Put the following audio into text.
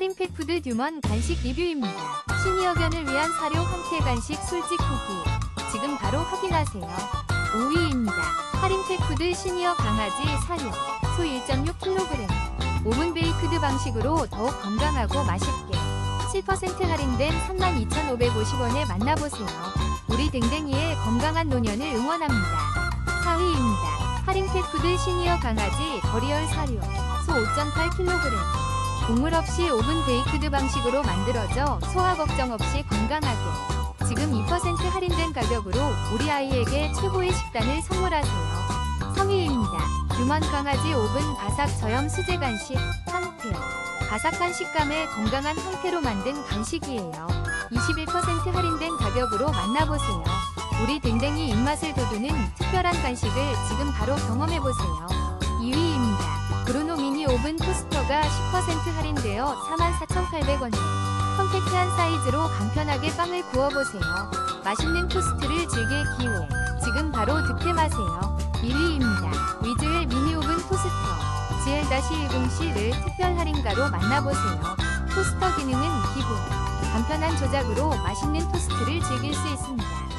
할인 펫푸드 듀먼 간식 리뷰입니다. 시니어견을 위한 사료 황태 간식 솔직 후기. 지금 바로 확인하세요. 5위입니다. 할인 펫푸드 시니어 강아지 사료 소 1.6kg. 오븐 베이크드 방식으로 더욱 건강하고 맛있게 7% 할인된 32,550원에 만나보세요. 우리 댕댕이의 건강한 노년을 응원합니다. 4위입니다. 할인 펫푸드 시니어 강아지 거리얼 사료 소 5.8kg. 곡물 없이 오븐 베이크드 방식으로 만들어져 소화 걱정 없이 건강하게 지금 2% 할인된 가격으로 우리 아이에게 최고의 식단을 선물하세요. 3위입니다. 규만 강아지 오븐 바삭 저염 수제 간식 황태 바삭한 식감의 건강한 황태로 만든 간식이에요. 21% 할인된 가격으로 만나보세요. 우리 댕댕이 입맛을 돋우는 특별한 간식을 지금 바로 경험해보세요. 토스터가 10% 할인되어 44,800원에 컴팩트한 사이즈로 간편하게 빵을 구워보세요. 맛있는 토스트를 즐길 기회. 지금 바로 득템하세요. 1위입니다. 위즈웰 미니 오븐 토스터. GL-10C를 특별 할인가로 만나보세요. 토스터 기능은 기본. 간편한 조작으로 맛있는 토스트를 즐길 수 있습니다.